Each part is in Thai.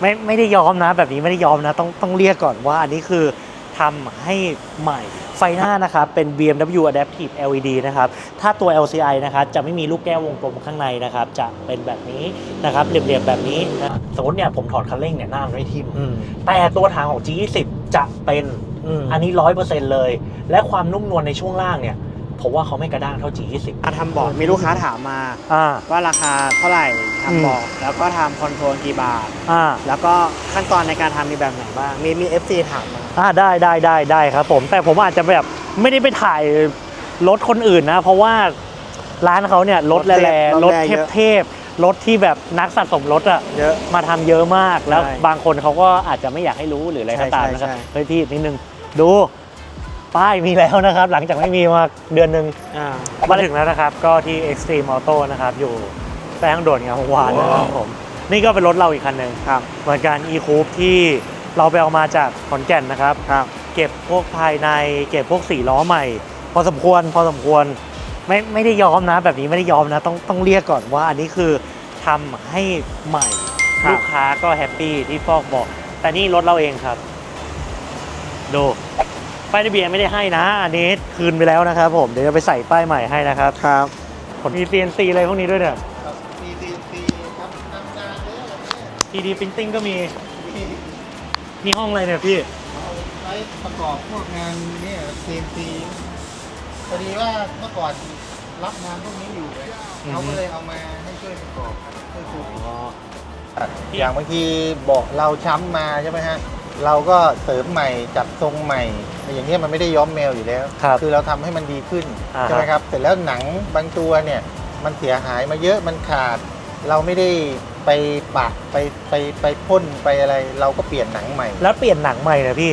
ไม่ไม่ได้ย้อมนะ แบบนี้ไม่ได้ย้อมนะ ต้องต้องเรียกก่อนว่าอันนี้คือทำให้ใหม่ไฟหน้านะครับ เป็น BMW Adaptive LED นะครับ ถ้าตัว LCI นะครับจะไม่มีลูกแก้ววงกลมข้างในนะครับ จะเป็นแบบนี้นะครับเหลี่ยมๆแบบนี้นะสมมติเนี่ยผมถอดคันเร่งเนี่ยหน้ามันไม่ทิ่มอืมแต่ตัวถังของ G20 จะเป็นอืมอันนี้ร้อยเปอร์เซ็นต์เลย และความนุ่มนวลในช่วงล่างเนี่ย ผมว่าเขาไม่กระด้างเท่า G20 มาทำบอร์ดมีลูกค้าถามมา อ่า ว่าราคาเท่าไหร่อืมทำบอร์ดแล้วก็ทำคอนโทรลกี่บาท อ่า แล้วก็ขั้นตอนในการทำมีแบบไหนบ้าง มีมี FC ถามมาอ่าได้ได้ได้ได้ครับผม แต่ผมอาจจะแบบไม่ได้ไปถ่ายรถคนอื่นนะ เพราะว่าร้านเขาเนี่ยรถแรงๆรถเทพๆรถที่แบบนักสะสมรถอะ เยอะ มาทำเยอะมากแล้วใช่บางคนเขาก็อาจจะไม่อยากให้รู้หรืออะไรก็ตามนะครับใช่ใช่ เฮ้ยพี่นิดนึงดู ป้ายมีแล้วนะครับ หลังจากไม่มีมาเดือนหนึ่งอ่ามาถึงแล้วนะครับ ก็ที่ Extreme Auto นะครับ อยู่แป้งโดดงามวงศ์วานนะครับผม นี่ก็เป็นรถเราอีกคันหนึ่งครับเหมือนกัน e c o u p e ที่เราไปเอามาจากขอนแก่นนะครับครับเก็บพวกภายในเก็บพวกสีล้อใหม่ พอสมควรพอสมควรไม่ไม่ได้ย้อมนะ แบบนี้ไม่ได้ย้อมนะ ต้องต้องเรียกก่อนว่าอันนี้คือทำให้ใหม่ครับลูกค้าก็แฮปปี้ที่ฟอกบอก แต่นี่รถเราเองครับ ดู ป้ายทะเบียนไม่ได้ให้นะ อันนี้คืนไปแล้วนะครับผม เดี๋ยวจะไปใส่ป้ายใหม่ให้นะครับ ครับผมมี CNC อะไรพวกนี้ด้วยเนี่ย มีดีซีครับทำงานเยอะ 3D Printing ก็มี มีนี่ห้องอะไรเนี่ยพี่ เอาไว้ประกอบพวกงานเนี่ยซีมซีพอดีว่าเมื่อก่อนรับงานพวกนี้อยู่ไงอือฮึ เขาก็เลยเอามาให้ช่วยประกอบช่วยคุอ๋ออย่างบางทีบอกเราช้ำมาใช่ไหมฮะ เราก็เสริมใหม่จัดทรงใหม่แต่ อย่างนี้ยมันไม่ได้ย้อมแมวอยู่แล้วครับคือเราทำให้มันดีขึ้นอ่าฮะ ใช่ไหมครับเสร็จแล้วหนังบางตัวเนี่ยมันเสียหายมาเยอะมันขาด เราไม่ได้ไปปะไปไปไปพ่นไปอะไร เราก็เปลี่ยนหนังใหม่แล้วเปลี่ยนหนังใหม่นะพี่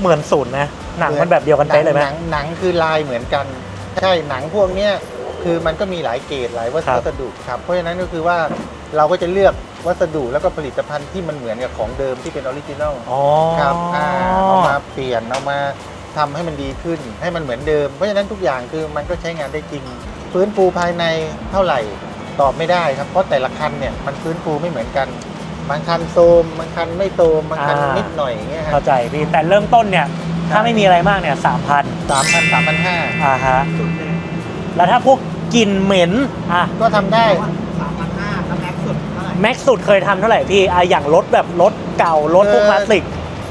เหมือนศูนย์นะหนังมันแบบเดียวกันเป๊ะเลยไหม หนังหนังคือลายเหมือนกันใช่หนังพวกเนี้ยคือมันก็มีหลายเกรดหลายวัครับสดุครับ เพราะฉะนั้นก็คือว่าเราก็จะเลือก วัสดุแล้วก็ผลิตภัณฑ์ที่มันเหมือนกับของเดิมที่เป็นออริจินัลอ๋อครับอ่าเอามาเปลี่ยนเอามาทำให้มันดีขึ้น ให้มันเหมือนเดิม เพราะฉะนั้นทุกอย่างคือมันก็ใช้งานได้จริง ฟื้นฟูภายในเท่าไหร่ตอบไม่ได้ครับ เพราะแต่ละคันเนี่ยมันฟื้นฟูไม่เหมือนกัน บางคันโทรมบางคันไม่โทรมบางคันอ่านิ นิดหน่อยอย่างเงี้ยครัเข้าบ ใจพี่แต่เริ่มต้นเนี่ย ถ้าไม่มีอะไรมากเนี่ยสามพันสามพันสามพันห้าอ่าฮะ แล้วถ้าพวกกลิ่นเหม็นอะก็ทำได้ แม็กซ์สุดเคยทำเท่าไหร่พี่อะอย่างรถแบบรถเก่ารถพวกเออพลาสติก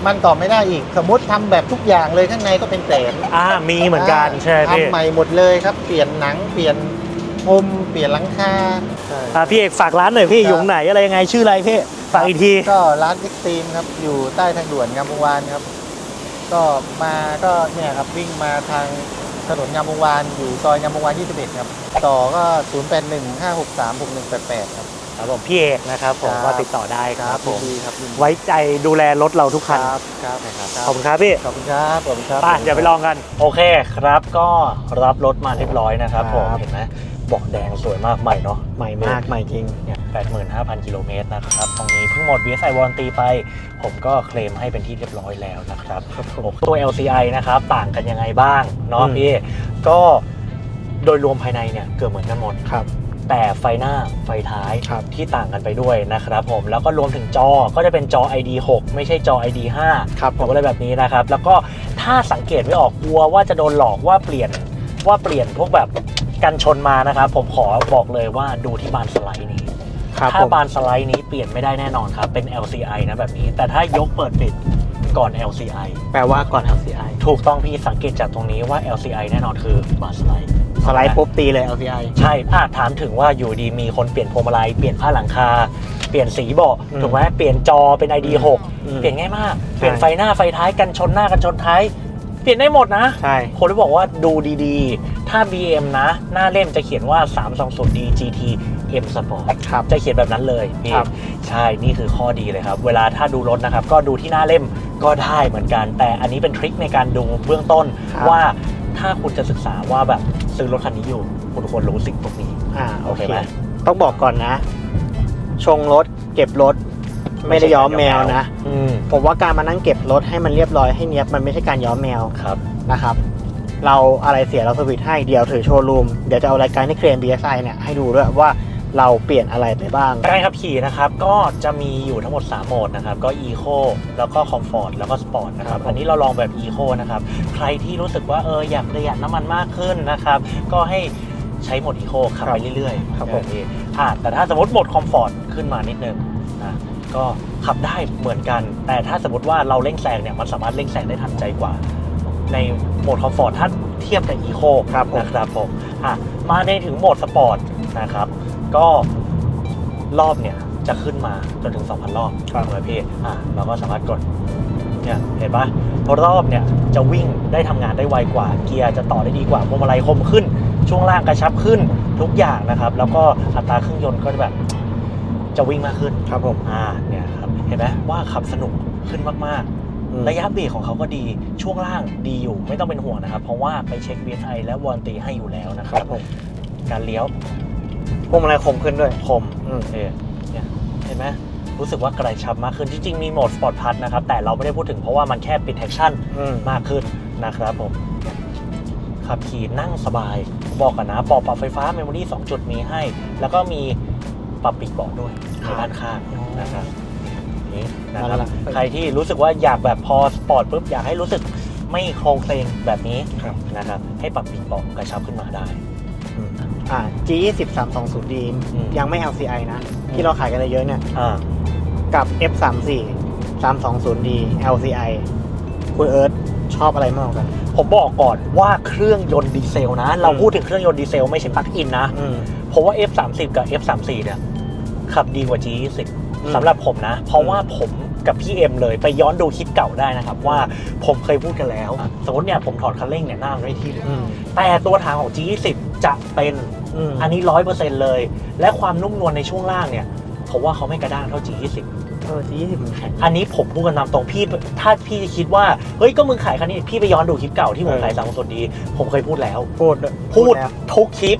มันตอบไม่ได้อีก สมมติทำแบบทุกอย่างเลยข้างในก็เป็นแสนอ่ามีเหมือนกันใช่ไหมพี่ทำใหม่หมดเลยครับ เปลี่ยนหนังเปลี่ยนมุมเปลี่ยนหลังคาอะพี่เอกฝากร้านหน่อยพี่อยู่ตรงไหนอะไรยังไงชื่ออะไรพี่ฝากอีกที ก็ร้านเอ็กซ์ตรีมครับ อยู่ใต้ทางด่วนงามวงวานครับ ก็มาก็เนี่ยครับวิ่งมาทางถนนงามวงวานอยู่ซอยงามวงวาน 21 ครับ ต่อก็ 0815636188 ครับ ครับผมพี่เอกนะครับผมครับก็ติดต่อได้ครับผมยินดีครับยินดีไว้ใจดูแลรถเราทุกคคันรับครับครับขอบคุณครับพี่ขอบคุณครับขอบคุณครับไปเดี๋ยวไปลองกัน โอเคครับ ก็รับรถมาเรียบร้อยนะครับผมครับเห็นไหมเบอกแดงสวยมากใหม่เนาะใหม่มากใหม่จริงเนี่ย85,000กิโลเมตรนะครับ ตรงนี้เพิ่งหมด VSI วอร์ตีไป ผมก็เคลมให้เป็นที่เรียบร้อยแล้วนะครับครับผมตัว LCI นะครับต่างกันยังไงบ้างเนาะอืมพี่ก็โดยรวมภายในเนี่ยเกือบเหมือนกันหมดครับ แต่ไฟหน้าไฟท้ายครับ ที่ต่างกันไปด้วยนะครับผมแล้วก็รวมถึงจอก็จะเป็นจอ ID 6 ไม่ใช่จอ ID 5ครับผมก็เลยแบบนี้นะครับ แล้วก็ถ้าสังเกตไม่ออกกลัวว่าจะโดนหลอกว่าเปลี่ยนว่าเปลี่ยนพวกแบบกันชนมานะครับ ผมขอบอกเลยว่าดูที่บานสไลด์นี้ครับถ้าผมบานสไลด์นี้เปลี่ยนไม่ได้แน่นอนครับ เป็น LCI นะแบบนี้ แต่ถ้ายกเปิดปิดก่อน LCI แปลว่าก่อน LCI ถูกต้องพี่สังเกตจากตรงนี้ว่า LCI แน่นอนคือบานสไลด์ สไลด์ปุ๊บตีเลย LCI ใช่อะถามถึงว่าอยู่ดีมีคนเปลี่ยนพวงมาลัยเปลี่ยนผ้าหลังคา เปลี่ยนสีเบาะอืมถูกไหมเปลี่ยนจอเป็น ID อืม6เปลี่ยนง่ายมากใช่เปลี่ยนไฟหน้าไฟท้ายกันชนหน้ากันชนท้าย เปลี่ยนได้หมดนะ ใช่ คนที่บอกว่าดูดีๆ ถ้า BM นะ หน้าเล่มจะเขียนว่า 320D GT M Sport ครับจะเขียนแบบนั้นเลยพี่ครับใช่นี่คือข้อดีเลยครับ เวลาถ้าดูรถนะครับ ก็ดูที่หน้าเล่มก็ได้เหมือนกัน แต่อันนี้เป็นทริคในการดูเบื้องต้นครับว่า ถ้าคุณจะศึกษาว่าแบบซื้อรถคันนี้อยู่ คุณควรรู้สิ่งพวกนี้ อ่าโอโอเคเคไหม ต้องบอกก่อนนะ ชงรถ เก็บรถ ไม่ได้ย้อมแมวนะ อืมผมว่าการมานั่งเก็บรถให้มันเรียบร้อยให้เนียบมันไม่ใช่การย้อมแมวครับ นะครับ เราอะไรเสียเราสวิตช์ให้เดี๋ยวถือโชว์รูม เดี๋ยวจะเอารายการที่เคลม BSI เนี่ยให้ดูด้วยว่า เราเปลี่ยนอะไรไปบ้างการขับขี่นะครับก็จะมีอยู่ทั้งหมด 3 โหมดนะครับ ก็ Eco แล้วก็ Comfort แล้วก็ Sport นะครับครับผมอันนี้เราลองแบบ Eco นะครับ ใครที่รู้สึกว่าเอออยากประหยัดน้ำมันมากขึ้นนะครับ ก็ให้ใช้โหมด Eco ขับไปเรื่อยๆครับผมเอออะแต่ถ้าสมมติโหมด Comfort ขึ้นมานิดนึงนะก็ขับได้เหมือนกัน แต่ถ้าสมมติว่าเราเร่งแซงเนี่ยมันสามารถเร่งแซงได้ทันใจกว่า ในโหมด Comfort ถ้าเทียบกับ Eco ครับผมนะครับผมอะมาในถึงโหมด Sport นะครับ ก็รอบเนี่ยจะขึ้นมาจนถึง 2,000 รอบครับเลยพี่อะเราก็สามารถกดเนี่ยเห็นปะรอบเนี่ยจะวิ่งได้ทำงานได้ไวกว่า เกียร์จะต่อได้ดีกว่าพวงมาลัยคมขึ้น ช่วงล่างกระชับขึ้นทุกอย่างนะครับ แล้วก็อัตราเครื่องยนต์ก็จะแบบจะวิ่งมากขึ้น ครับผมอ่าเนี่ยครับเห็นไหมว่าขับสนุกขึ้นมากอืม ๆ ระยะเบรกของเขาก็ดีช่วงล่างดีอยู่ไม่ต้องเป็นห่วงนะครับ เพราะว่าไปเช็ค BSI และวอร์นตีให้อยู่แล้วนะคครัรับบผมการเลี้ยว พวงมาลัยคมขึ้นด้วยคมอืมเออเนี่ยเห็นไหมรู้สึกว่ากระชับมากขึ้นจริงๆมีโหมดสปอร์ตพัทนะครับแต่เราไม่ได้พูดถึงเพราะว่ามันแค่ปิดแท็กชั่นอืมมากขึ้นนะครับผมเนี่ยขับขี่นั่งสบาย บอกกันนะปอบปรับไฟฟ้าเมมโมรี่2จุดมีให้ แล้วก็มีปรับปีกเบาะด้วยในด้านข้างนะครับนี่นะครับนั่นแหละใครที่รู้สึกว่าอยากแบบพอสปอร์ตปุ๊บอยากให้รู้สึกไม่โครงเคลงแบบนี้ครับนะครับให้ปรับปีกเบาะกระชับขึ้นมาได้ อ่า G20 320D อืม ยังไม่ LCI นะ ที่เราขายกันเยอะๆเนี่ย อ่า กับ F34 320D LCI คุณเอิร์ธชอบอะไรมากกว่ากัน ผมบอกก่อนว่าเครื่องยนต์ดีเซลนะ เราอืม พูดถึงเครื่องยนต์ดีเซลไม่ใช่ปลั๊กอินนะ อืม เพราะว่า F30 กับ F34 เนี่ยขับดีกว่า G20 อืมสำหรับผมนะ เพราะว่าผมกับพี่เอ็มเลยไปย้อนดูคลิปเก่าได้นะครับ ว่าผมเคยพูดกันแล้วสมมติเนี่ยผมถอดคันเร่งเนี่ยหน้ามันไม่ที่เลยอืมแต่ตัวถังของ G20 จะเป็นอืมอันนี้ร้อยเปอร์เซ็นต์เลย และความนุ่มนวลในช่วงล่างเนี่ยผมว่าเขาไม่กระด้างเท่า G20 เออ G20 มันแข็งอันนี้ผมพูดกันตามตรงพี่ถ้าพี่คิดว่า เฮ้ยก็มึงขายคันนี้ พี่ไปย้อนดูคลิปเก่าที่ผมเออขายสามคนดี ผมเคยพูดแล้ว พูดด้วยพูดแล้วทุกคลิป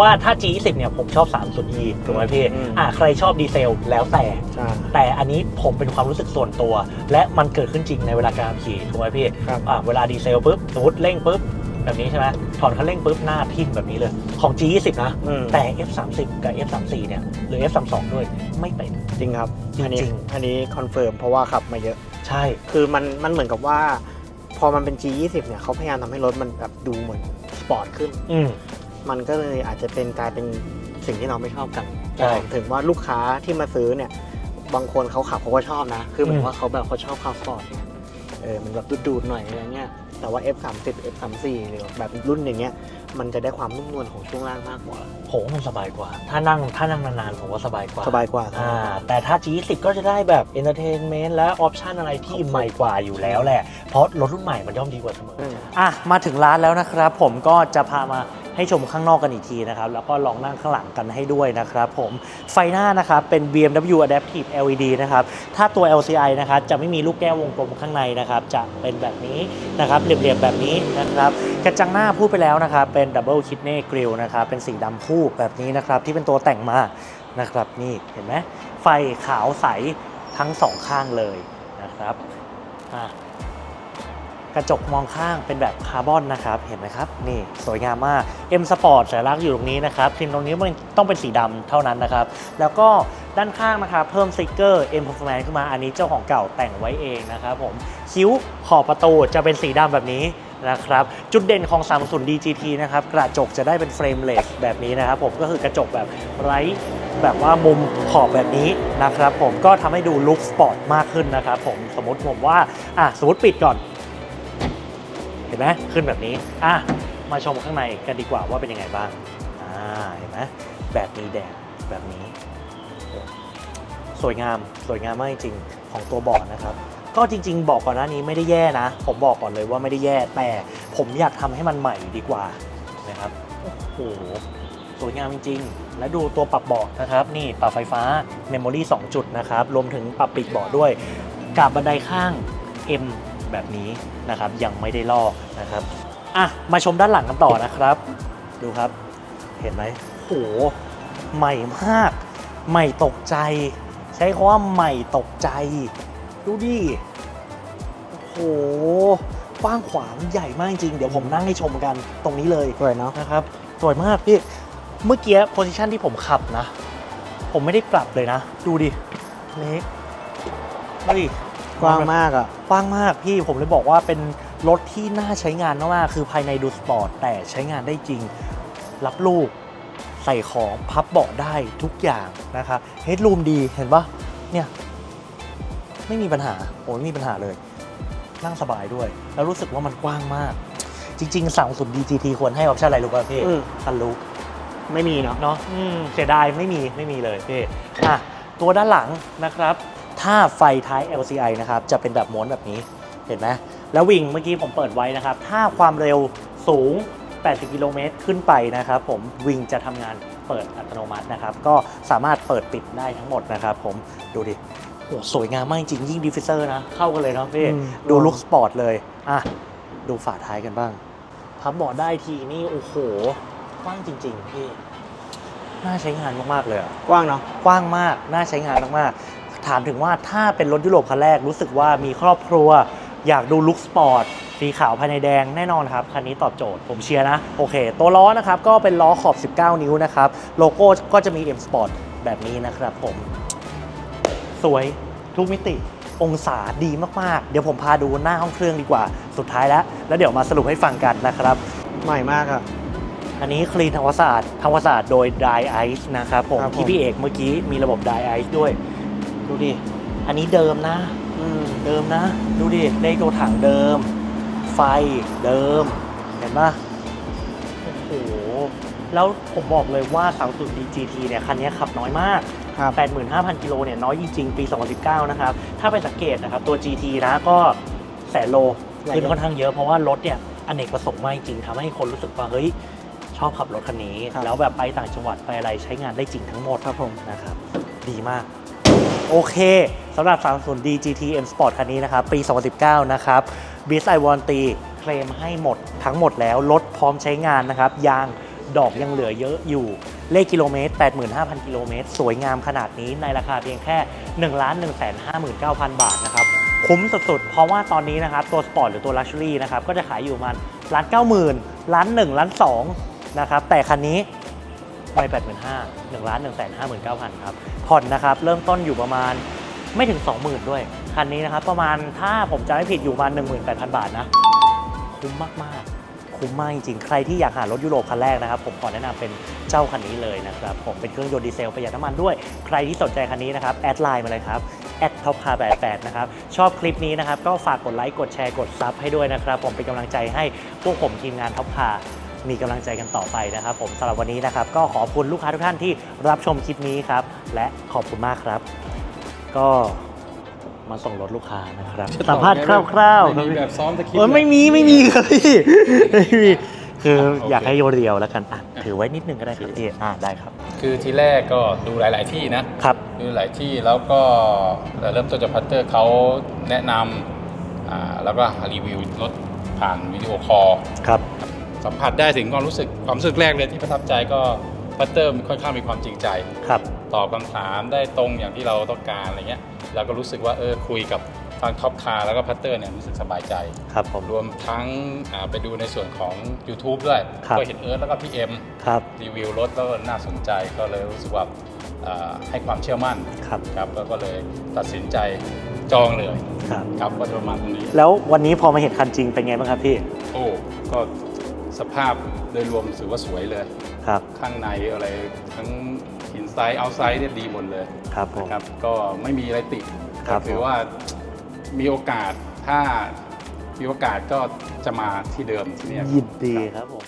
ว่าถ้า G20 เนี่ยผมชอบ3สุด E ถูกไหมพี่อืมอ่าใครชอบดีเซลแล้วแต่ใช่แต่อันนี้ผมเป็นความรู้สึกส่วนตัว และมันเกิดขึ้นจริงในเวลาการขับขี่ถูกไหมพี่ครับอ่าเวลาดีเซลปุ๊บสมมติเร่งปุ๊บ แบบนี้ใช่ไหมถอนคันเร่งปุ๊บหน้าทิ่มแบบนี้เลย ของ G20 นะ อืม แต่ F30 กับ F34 เนี่ยหรือ F32 ด้วยไม่เป็น จริงครับจริงๆ อันนี้อันนี้คอนเฟิร์มเพราะว่าขับมาเยอะ ใช่ คือมันมันเหมือนกับว่า พอมันเป็น G20 เนี่ยเขาพยายามทำให้รถมันแบบดูเหมือนสปอร์ตขึ้น อืม มันก็เลยอาจจะเป็นกลายเป็นสิ่งที่เราไม่ชอบกันใช่แต่ผมถึงว่าลูกค้าที่มาซื้อเนี่ย บางคนเขาขับเขาก็ชอบนะ คือเหมืออืนม ว่าเขาแบบเขาชอบความสปอร์ตเนี่ยเออมันแบบดูดๆหน่อยอะไรเงี้ย แต่ว่า F30 F34 หรือแบบรุ่นอย่างเงี้ยมันจะได้ความนุ่มนวลของช่วงล่างมากกว่า ผมว่ามันสบายกว่า ถ้านั่งถ้านั่งนานๆผมว่าสบายกว่าสบายกว่าอ่าแต่ถ้า G10 ก็จะได้แบบเอนเตอร์เทนเมนต์และออปชันอะไรที่ใหม่กว่าอยู่แล้วแหละ เพราะรถรุ่นใหม่มันย่อมดีกว่าเสมออืมอะ มาถึงร้านแล้วนะครับ ผมก็จะพามา ให้ชมข้างนอกกันอีกทีนะครับแล้วก็ลองนั่งข้างหลังกันให้ด้วยนะครับผมไฟหน้านะครับเป็น BMW Adaptive LED นะครับถ้าตัว LCI นะครับจะไม่มีลูกแก้ววงกลมข้างในนะครับจะเป็นแบบนี้นะครับเหลี่ยมๆแบบนี้นะครับกระจังหน้าพูดไปแล้วนะครับเป็น Double Kidney Grill นะครับเป็นสีดำคู่แบบนี้นะครับที่เป็นตัวแต่งมานะครับนี่เห็นไหมไฟขาวใสทั้งสองข้างเลยนะครับอะ ระจกมองข้างเป็นแบบคาร์บอนนะครับเห็นไหมครับ นี่สวยงามมาก M Sport สัญลักษณ์อยู่ตรงนี้นะครับพิมพ์ตรงนี้มันต้องเป็นสีดำเท่านั้นนะครับ แล้วก็ด้านข้างนะครับเพิ่มสติกเกอร์ M Performance ขึ้นมาอันนี้เจ้าของเก่าแต่งไว้เองนะครับผมคิ้วขอบประตูจะเป็นสีดำแบบนี้นะครับจุดเด่นของ 30 DGT นะครับกระจกจะได้เป็นเฟรมเลสแบบนี้นะครับผมก็คือกระจกแบบไร้แบบว่ามุมขอบแบบนี้นะครับผมก็ทำให้ดูลุคสปอร์ตมากขึ้นนะครับผมสมมติผมว่าอะสมมติปิดก่อน ห็นไหมขึ้นแบบนี้อะมาชมข้างในกันดีกว่าว่าเป็นยังไงบ้างอ่าเห็นไหมแบบมีแดดแบบนี้ สวยงามสวยงามมากจริงของตัวเบาะนะครับ ก็จริง ๆ บอกก่อนหน้านี้ไม่ได้แย่นะ ผมบอกก่อนเลยว่าไม่ได้แย่แต่ผมอยากทำให้มันใหม่ดีกว่านะครับโอ้โหสวยงามจริงๆ และดูตัวปรับเบาะนะครับ นี่ปรับไฟฟ้าเมมโมรี่2จุดนะครับ รวมถึงปรับปีกเบาะด้วย กับบันไดข้าง M แบบนี้นะครับยังไม่ได้ลอกนะครับอะมาชมด้านหลังกันต่อนะครับ ดูครับเห็นไหมโอ้โหใหม่มากใหม่ตกใจ ใช้คำว่าใหม่ตกใจ ดูดิโอ้โหกว้างขวางใหญ่มากจริง เดี๋ยวผมนั่งให้ชมกันตรงนี้เลยสวยเนาะนะครับสวยมากพี่เมื่อกี้โพซิชันที่ผมขับนะ ผมไม่ได้ปรับเลยนะ ดูดิเล็กเฮ้ย กว้างมากอะกว้างมากพี่ผมเลยบอกว่าเป็นรถที่น่าใช้งานมากๆคือภายในดูสปอร์ตแต่ใช้งานได้จริง รับลูก ใส่ของพับเบาะได้ทุกอย่างนะครับเฮดรูมดีเห็นปะเนี่ย ไม่มีปัญหาโอ้ไม่มีปัญหาเลย นั่งสบายด้วย แล้วรู้สึกว่ามันกว้างมาก จริงๆสั่งสุด DGT ควรให้ออปชั่นอะไรรู้ป่ะพี่อืมคันลูกไม่มีเนาะ เนาะอืมเสียดายไม่มีไม่มีเลยพี่อะตัวด้านหลังนะครับ ถ้าไฟท้าย LCI นะครับจะเป็นแบบม้วนแบบนี้เห็นไหมแล้ววิ่งเมื่อกี้ผมเปิดไว้นะครับ ถ้าความเร็วสูง 80 กิโลเมตรขึ้นไปนะครับผมวิ่งจะทำงานเปิดอัตโนมัตินะครับ ก็สามารถเปิดปิดได้ทั้งหมดนะครับผมดูดิโอ้สวยงามมากจริง ยิ่งดิฟฟิเซอร์นะ เข้ากันเลยเนาะพี่อืมดูลุคสปอร์ตเลย อะ ดูฝาท้ายกันบ้าง พับเบาะได้ทีนี่ โอ้โห กว้างจริง ๆ พี่ น่าใช้งานมาก ๆ เลยอะกว้างเนาะกว้างมาก น่าใช้งานมาก ๆ ถามถึงว่าถ้าเป็นรถยุโรปคันแรกรู้สึกว่ามีครอบครัว อยากดูลุคสปอร์ตสีขาวภายในแดงแน่นอนครับ คันนี้ตอบโจทย์ผมเชียร์นะ โอเค ตัวล้อนะครับ ก็เป็นล้อขอบ 19 นิ้วนะครับ โลโก้ก็จะมี M Sport แบบนี้นะครับผม สวยทุกมิติองศาดีมาก ๆ เดี๋ยวผมพาดูหน้าห้องเครื่องดีกว่าสุดท้ายแล้ว แล้วเดี๋ยวมาสรุปให้ฟังกันนะครับ ใหม่มากอะอันนี้คลีนทำความสะอาดทำความสะอาดโดย Dry Ice นะครับผมครับผมที่พี่เอกเมื่อกี้มีระบบ Dry Ice ด้วย ดูดิ อันนี้เดิมนะอืมเดิมนะ ดูดิเลขตัวถังเดิม ไฟเดิม เห็นปะโอ้โห แล้วผมบอกเลยว่า30 DGT เนี่ย คันนี้ขับน้อยมากครับ85,000 กิโลเนี่ย น้อยจริง ๆ ปี 2019 นะครับ ถ้าไปสังเกตนะครับ ตัว GT นะก็แสนโลใหญ่ขึ้นค่อนข้างเยอะเพราะว่ารถเนี่ยอเนกประสงค์มากจริงๆทำให้คนรู้สึกว่าเฮ้ยชอบขับรถคันนี้ครับแล้วแบบไปต่างจังหวัดไปอะไรใช้งานได้จริงทั้งหมดครับผมนะครับ ดีมาก โอเคสำหรับ 30D GT M Sport คันนี้นะครับ ปี 2019 นะครับ BSI Warranty เคลมให้หมดทั้งหมดแล้ว รถพร้อมใช้งานนะครับ ยางดอกยังเหลือเยอะอยู่ เลขกิโลเมตร 85,000 กิโลเมตร สวยงามขนาดนี้ในราคาเพียงแค่ 1 1 5 9 0 0 0 บาทนะครับ คุ้มสุดๆ เพราะว่าตอนนี้นะครับ ตัวสปอร์ตหรือตัวลักชัวรี่นะครับ ก็จะขายอยู่มันล้านเก้าหมื่นล้านหนึ่งล้านสองนะครับ แต่คันนี้ ไม่แปดหมื่นห้าหนึ่งล้านหนึ่งแสนห้าหมื่นเก้าพันครับ ผ่อนนะครับ เริ่มต้นอยู่ประมาณไม่ถึง 20,000 ด้วย คันนี้นะครับ ประมาณถ้าผมจำไม่ผิดอยู่ประมาณ 18,000 บาทนะ คุ้มมาก ๆคุ้มมากจริงๆ ใครที่อยากหารถยุโรปคันแรกนะครับ ผมขอแนะนำเป็นเจ้าคันนี้เลยนะครับ ผมเป็นเครื่องยนต์ดีเซลประหยัดน้ำมันด้วย ใครที่สนใจคันนี้นะครับ แอดไลน์มาเลยครับแอดท็อปคาร์88นะครับ ชอบคลิปนี้นะครับ ก็ฝากกดไลค์ กดแชร์ กดซับให้ด้วยนะครับ ผมเป็นกำลังใจให้พวกผมทีมงานท็อปคาร์ มีกำลังใจกันต่อไปนะครับ ผมสำหรับวันนี้นะครับ ก็ขอบคุณลูกค้าทุกท่านที่รับชมคลิปนี้ครับ และขอบคุณมากครับ ก็มาส่งรถลูกค้านะครับสัมภาษณ์คร่าวๆไม่มีแบบซ้อมตะคริเออไม่มีไม่มีครับพี่ไม่มีคืออยากให้โยเรียวแล้วกันอะถือไว้นิดนึงก็ได้ครับพี่อ่าได้ครับ คือทีแรกก็ดูหลาย ๆ ที่นะครับดูหลายที่แล้วก็เริ่มต้นจากพัตเตอร์เขาแนะนำอ่าแล้วก็รีวิวรถผ่านวิดีโอคอลครับ สัมผัสได้ถึงความรู้สึกความรู้สึกแรกเลยที่ประทับใจก็พัตเตอร์ค่อนข้างมีความจริงใจ ครับ ตอบคำถามได้ตรงอย่างที่เราต้องการอะไรเงี้ยเราก็รู้สึกว่าเออคุยกับทางท็อปคาร์แล้วก็พัตเตอร์เนี่ยรู้สึกสบายใจ ครับผม รวมทั้งอ่าไปดูในส่วนของ YouTube ด้วย ครับ ก็เห็นเอิร์ธแล้วก็พี่เอ็มครับ รีวิวรถแล้วน่าสนใจก็เลยรู้สึกว่าอ่าให้ความเชื่อมั่นครับ ครับแล้วก็เลยตัดสินใจจองเลยครับ ครับก็จะประมาณตรงนี้ แล้ววันนี้พอมาเห็นคันจริงเป็นไงบ้างครับพี่ โอ้ก็ สภาพโดยรวมถือว่าสวยเลย ครับข้างในอะไรทั้งอินไซด์เอาไซด์เนี่ยดีหมดเลยครับผม นะครับ ก็ไม่มีอะไรติดครับก็ถือว่ามีโอกาสถ้ามีโอกาสก็จะมาที่เดิมที่เนี่ย ยินดีครับผม